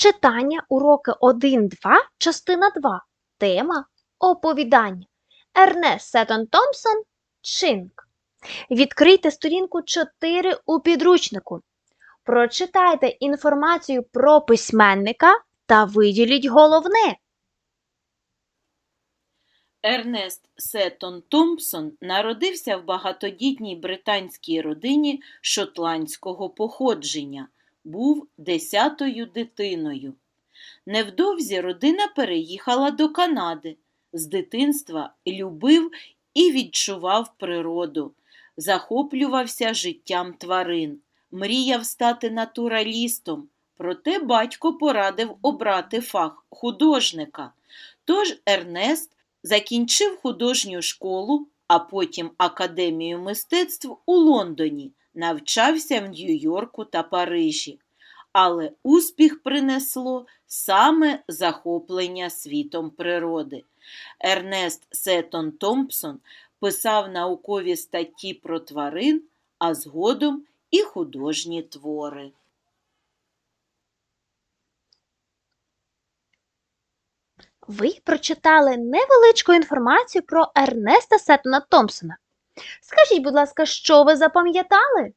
Читання уроки 1-2, частина 2. Тема Оповідання. Ернест Сеттон Томпсон Чинк. Відкрийте сторінку 4 у підручнику. Прочитайте інформацію про письменника та виділіть головне. Ернест Сеттон Томпсон народився в багатодітній британській родині шотландського походження, був десятою дитиною. Невдовзі родина переїхала до Канади. З дитинства любив і відчував природу, захоплювався життям тварин, мріяв стати натуралістом, проте батько порадив обрати фах художника. Тож Ернест закінчив художню школу, а потім академію мистецтв у Лондоні, навчався в Нью-Йорку та Парижі. Але успіх принесло саме захоплення світом природи. Ернест Сеттон Томпсон писав наукові статті про тварин, а згодом і художні твори. Ви прочитали невеличку інформацію про Ернеста Сеттона Томпсона. Скажіть, будь ласка, що ви запам'ятали?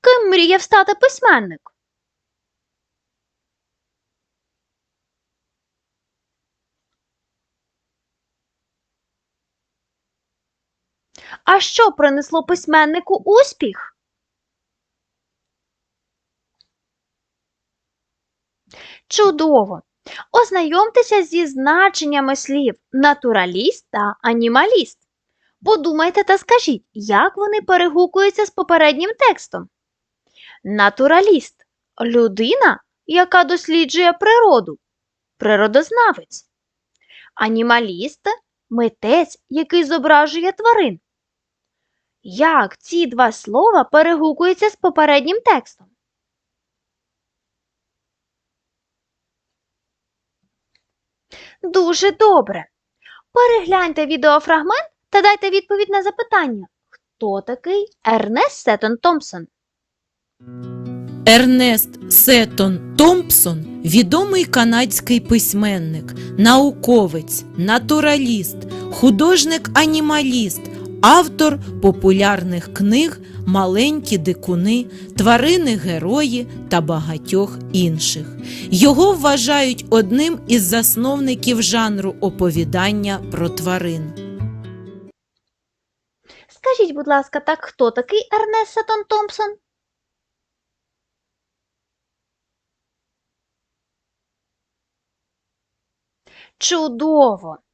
Ким мріяв стати письменник? А що принесло письменнику успіх? Чудово! Ознайомтеся зі значеннями слів натураліст та анімаліст. Подумайте та скажіть, як вони перегукуються з попереднім текстом. Натураліст людина, яка досліджує природу, природознавець. Анімаліст митець, який зображує тварин. Як ці два слова перегукуються з попереднім текстом? Дуже добре. Перегляньте відеофрагмент та дайте відповідь на запитання. Хто такий Ернест Сеттон Томпсон? Ернест Сеттон Томпсон відомий канадський письменник, науковець, натураліст, художник-анімаліст, автор популярних книг Маленькі дикуни, Тварини герої та багатьох інших. Його вважають одним із засновників жанру оповідання про тварин. Скажіть, будь ласка, так хто такий Ернест Сеттон Томпсон? Чудово!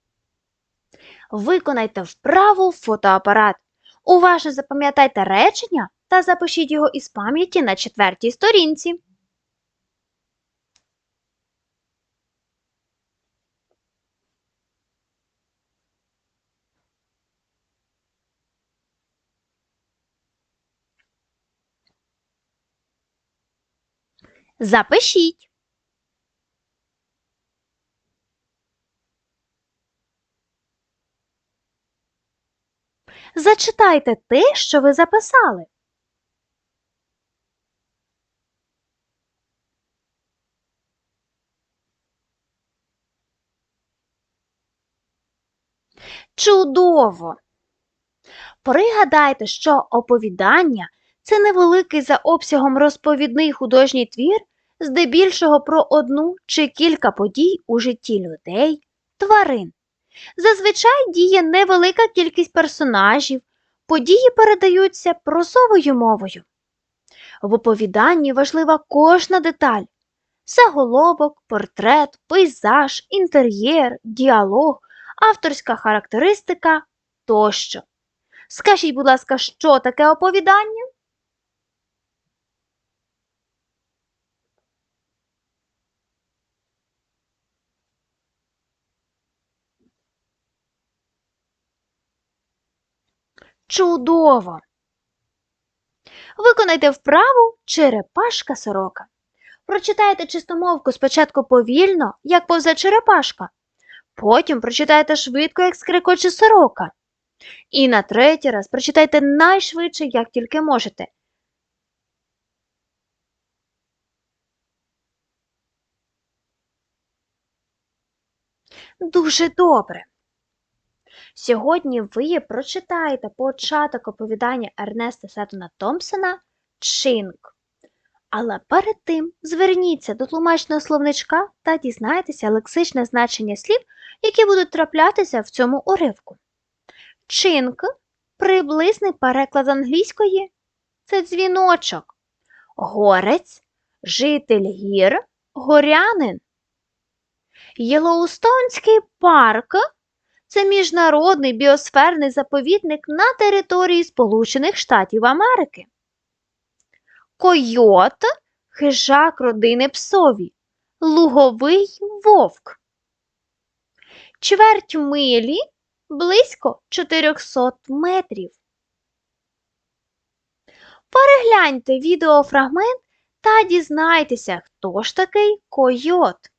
Виконайте вправу фотоапарат. Уважно запам'ятайте речення та запишіть його із пам'яті на четвертій сторінці. Запишіть. Зачитайте те, що ви записали. Чудово! Пригадайте, що оповідання це невеликий за обсягом розповідний художній твір, здебільшого про одну чи кілька подій у житті людей, тварин. Зазвичай діє невелика кількість персонажів, події передаються прозовою мовою. В оповіданні важлива кожна деталь заголовок, портрет, пейзаж, інтер'єр, діалог, авторська характеристика тощо. Скажіть, будь ласка, що таке оповідання? Чудово! Виконайте вправу черепашка сорока. Прочитайте чистомовку спочатку повільно, як повзе черепашка. Потім прочитайте швидко, як скрикоче сорока. І на третій раз прочитайте найшвидше, як тільки можете. Дуже добре. Сьогодні ви прочитаєте початок оповідання Ернеста Сеттона Томпсона Чинк. Але перед тим зверніться до тлумачного словничка та дізнайтеся лексичне значення слів, які будуть траплятися в цьому уривку. Чинк приблизний переклад англійської це дзвіночок. Горець, житель гір, горянин. Єлоустонський парк це міжнародний біосферний заповідник на території Сполучених Штатів Америки. Койот хижак родини псові, луговий вовк. Чверть милі близько 400 метрів. Перегляньте відеофрагмент та дізнайтеся, хто ж такий койот.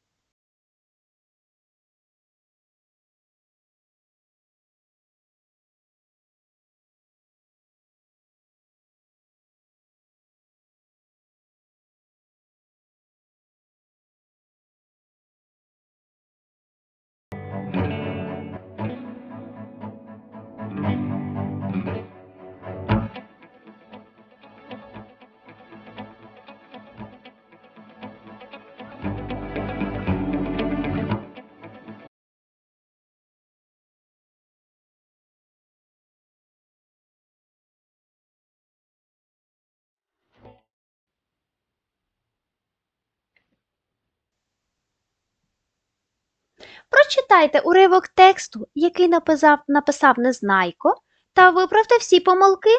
Прочитайте уривок тексту, який написав, написав Незнайко, та виправте всі помилки.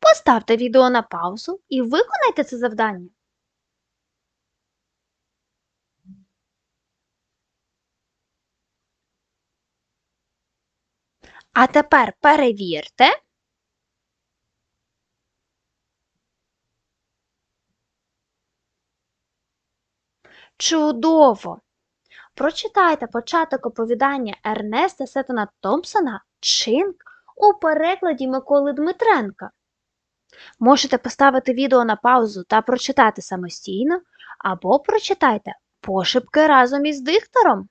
Поставте відео на паузу і виконайте це завдання. А тепер перевірте. Чудово! Прочитайте початок оповідання Ернеста Сеттона Томпсона Чинк у перекладі Миколи Дмитренка. Можете поставити відео на паузу та прочитати самостійно, або прочитайте пошепки разом із диктором.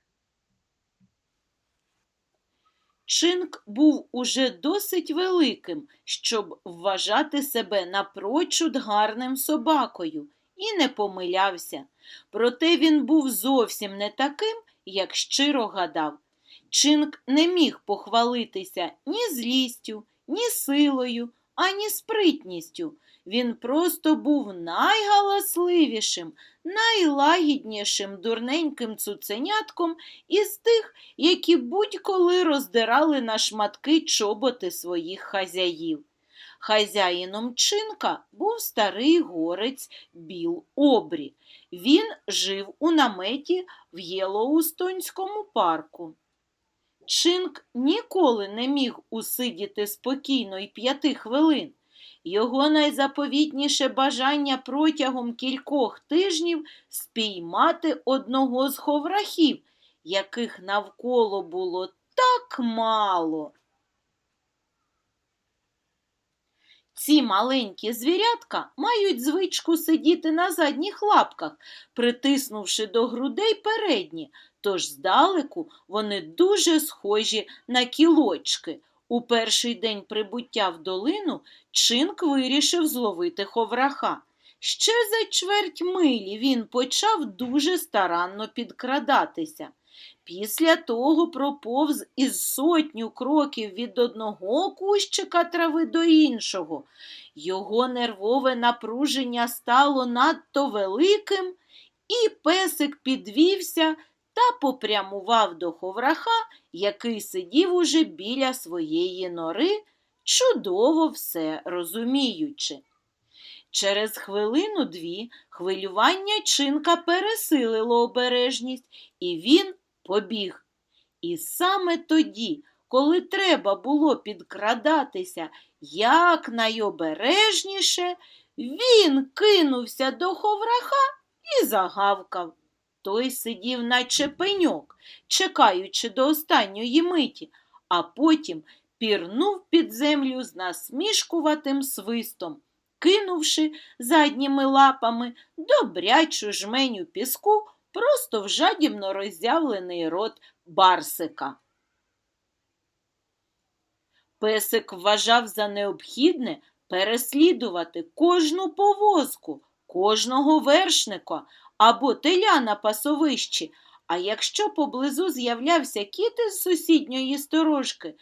Чинк був уже досить великим, щоб вважати себе напрочуд гарним собакою, і не помилявся. Проте він був зовсім не таким, як щиро гадав. Чинк не міг похвалитися ні злістю, ні силою, ані спритністю. Він просто був найгаласливішим, найлагіднішим дурненьким цуценятком із тих, які будь-коли роздирали на шматки чоботи своїх хазяїв. Хазяїном чинка був старий горець Біл Обрі. Він жив у наметі в Єлоустонському парку. Чинк ніколи не міг усидіти спокійно й п'яти хвилин. Його найзаповітніше бажання протягом кількох тижнів спіймати одного з ховрахів, яких навколо було так мало. Ці маленькі звірятка мають звичку сидіти на задніх лапках, притиснувши до грудей передні, тож здалеку вони дуже схожі на кілочки. У перший день прибуття в долину Чинк вирішив зловити ховраха. Ще за чверть милі він почав дуже старанно підкрадатися. Після того проповз із сотню кроків від одного кущика трави до іншого. Його нервове напруження стало надто великим, і песик підвівся та попрямував до ховраха, який сидів уже біля своєї нори, чудово все розуміючи. Через хвилину-дві хвилювання чинка пересилило обережність, і він побіг. І саме тоді, коли треба було підкрадатися якнайобережніше, він кинувся до ховраха і загавкав. Той сидів, наче пеньок, чекаючи до останньої миті, а потім пірнув під землю з насмішкуватим свистом, кинувши задніми лапами добрячу жменю піску просто в жадібно роззявлений рот барсика. Песик вважав за необхідне переслідувати кожну повозку, кожного вершника або теля на пасовищі, а якщо поблизу з'являвся кіт із сусідньої сторожки,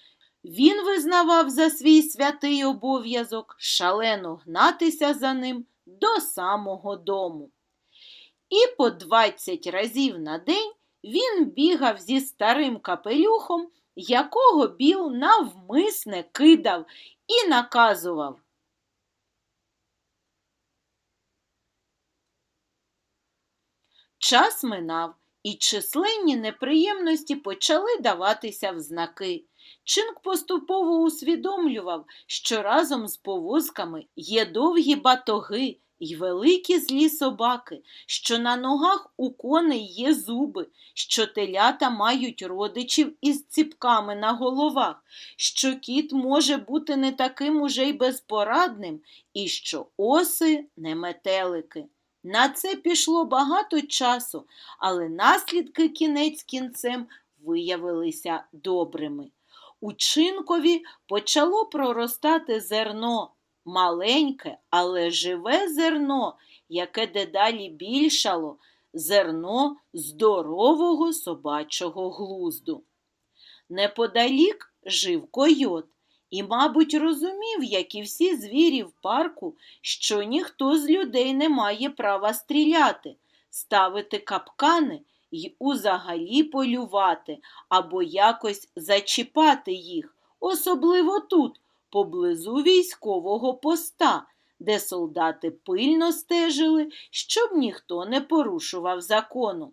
він визнавав за свій святий обов'язок шалено гнатися за ним до самого дому. І по двадцять разів на день він бігав зі старим капелюхом, якого Біл навмисне кидав і наказував. Час минав, і численні неприємності почали даватися в знаки. Чинк поступово усвідомлював, що разом з повозками є довгі батоги й великі злі собаки, що на ногах у коней є зуби, що телята мають родичів із ціпками на головах, що кіт може бути не таким уже й безпорадним, і що оси не метелики. На це пішло багато часу, але наслідки кінець кінцем виявилися добрими. У Чинкові почало проростати зерно, маленьке, але живе зерно, яке дедалі більшало, зерно здорового собачого глузду. Неподалік жив койот і, мабуть, розумів, як і всі звірі в парку, що ніхто з людей не має права стріляти, ставити капкани й узагалі полювати або якось зачіпати їх, особливо тут, поблизу військового поста, де солдати пильно стежили, щоб ніхто не порушував закону.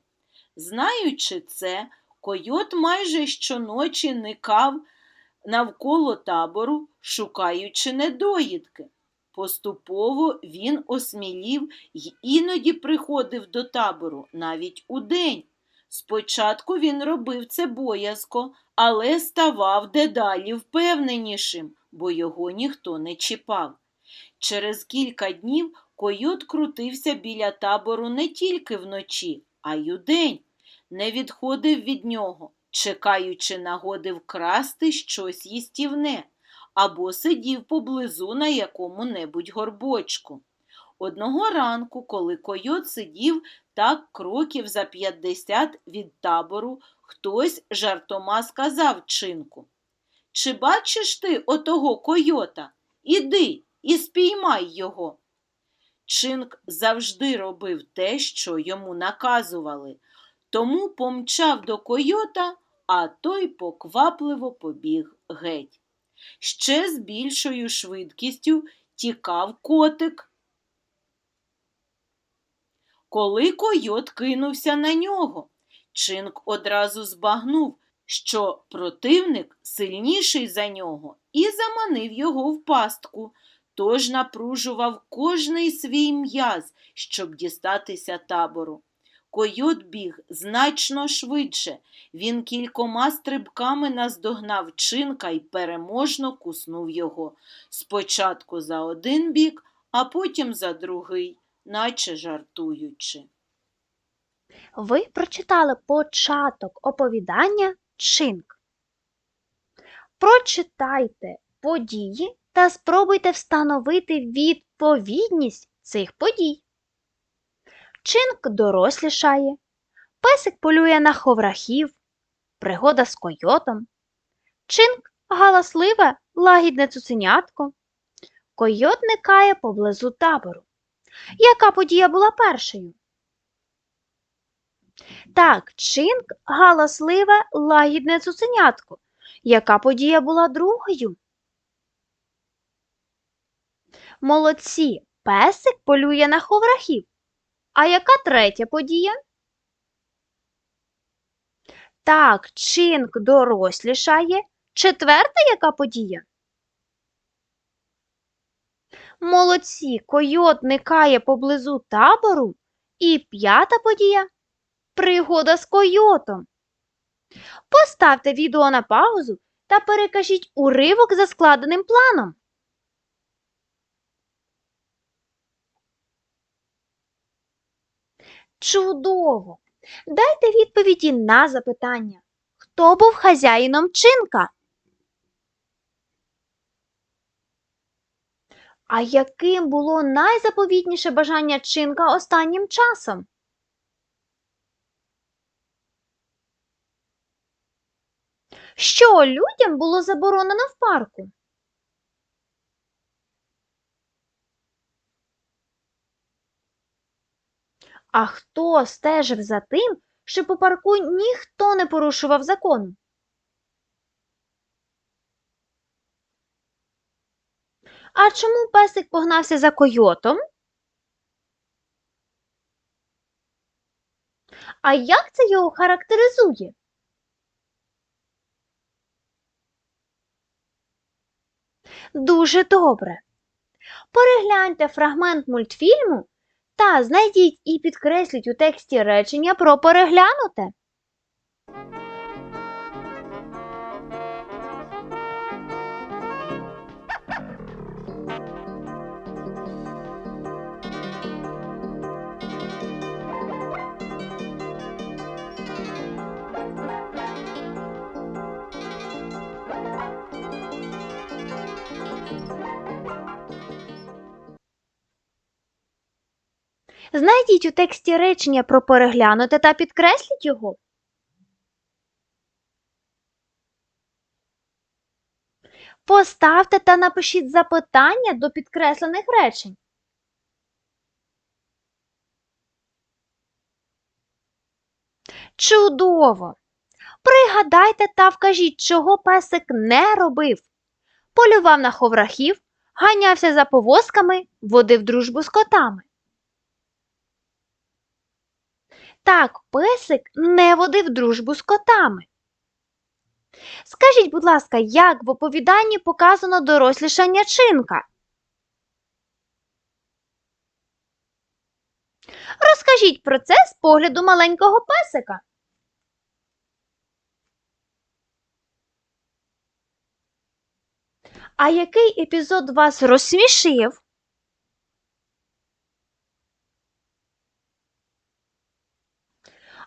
Знаючи це, койот майже щоночі никав навколо табору, шукаючи недоїдки. Поступово він осмілів й іноді приходив до табору навіть удень. Спочатку він робив це боязко, але ставав дедалі впевненішим, бо його ніхто не чіпав. Через кілька днів койот крутився біля табору не тільки вночі, а й удень, не відходив від нього, чекаючи нагоди вкрасти щось їстівне або сидів поблизу на якому-небудь горбочку. Одного ранку, коли койот сидів так кроків за п'ятдесят від табору, хтось жартома сказав чинку. Чи бачиш ти отого койота? Іди і спіймай його. Чинк завжди робив те, що йому наказували, тому помчав до койота, а той поквапливо побіг геть. Ще з більшою швидкістю тікав котик. Коли койот кинувся на нього, Чинк одразу збагнув, що противник сильніший за нього і заманив його в пастку, тож напружував кожний свій м'яз, щоб дістатися табору. Койот біг значно швидше. Він кількома стрибками наздогнав чинка і переможно куснув його. Спочатку за один бік, а потім за другий, наче жартуючи. Ви прочитали початок оповідання Чинк. Прочитайте події та спробуйте встановити відповідність цих подій. Чинк дорослішає, песик полює на ховрахів, пригода з койотом. Чинк галасливе, лагідне цуценятко. Койот никає поблизу табору. Яка подія була першою? Так, чинк галасливе, лагідне цуценятко. Яка подія була другою? Молодці, песик полює на ховрахів. А яка третя подія? Так, чинк дорослішає. Четверта яка подія? Молодці, койот никає поблизу табору. І п'ята подія пригода з койотом. Поставте відео на паузу та перекажіть уривок за складеним планом. Чудово! Дайте відповіді на запитання. Хто був хазяїном чинка? А яким було найзаповітніше бажання чинка останнім часом? Що людям було заборонено в парку? А хто стежив за тим, щоб у парку ніхто не порушував закону? А чому песик погнався за койотом? А як це його характеризує? Дуже добре. Перегляньте фрагмент мультфільму та знайдіть і підкресліть у тексті речення про переглянуте. Знайдіть у тексті речення про переглянуте та підкресліть його. Поставте та напишіть запитання до підкреслених речень. Чудово! Пригадайте та вкажіть, чого песик не робив. Полював на ховрахів, ганявся за повозками, водив дружбу з котами. Так, песик не водив дружбу з котами. Скажіть, будь ласка, як в оповіданні показано дорослішання чинка? Розкажіть про це з погляду маленького песика. А який епізод вас розсмішив?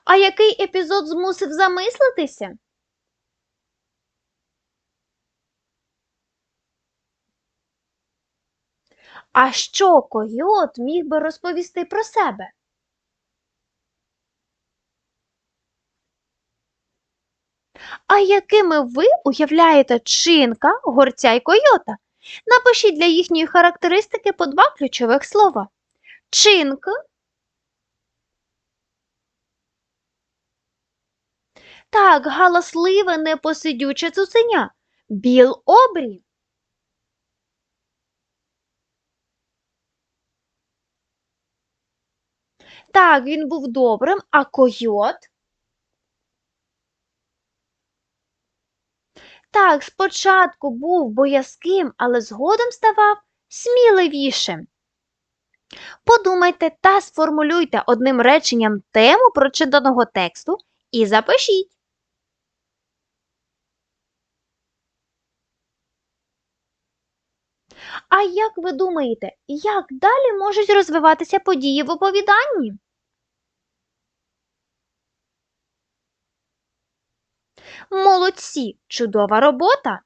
А який епізод змусив замислитися? А що койот міг би розповісти про себе? А якими ви уявляєте чинка, горця й койота? Напишіть для їхньої характеристики по два ключових слова. Чинк Так, галасливе, непосидюче цуценя. Біл обрій. Так, він був добрим, а койот? Так, спочатку був боязким, але згодом ставав сміливішим. Подумайте та сформулюйте одним реченням тему прочитаного тексту і запишіть. А як ви думаєте, як далі можуть розвиватися події в оповіданні? Молодці, чудова робота!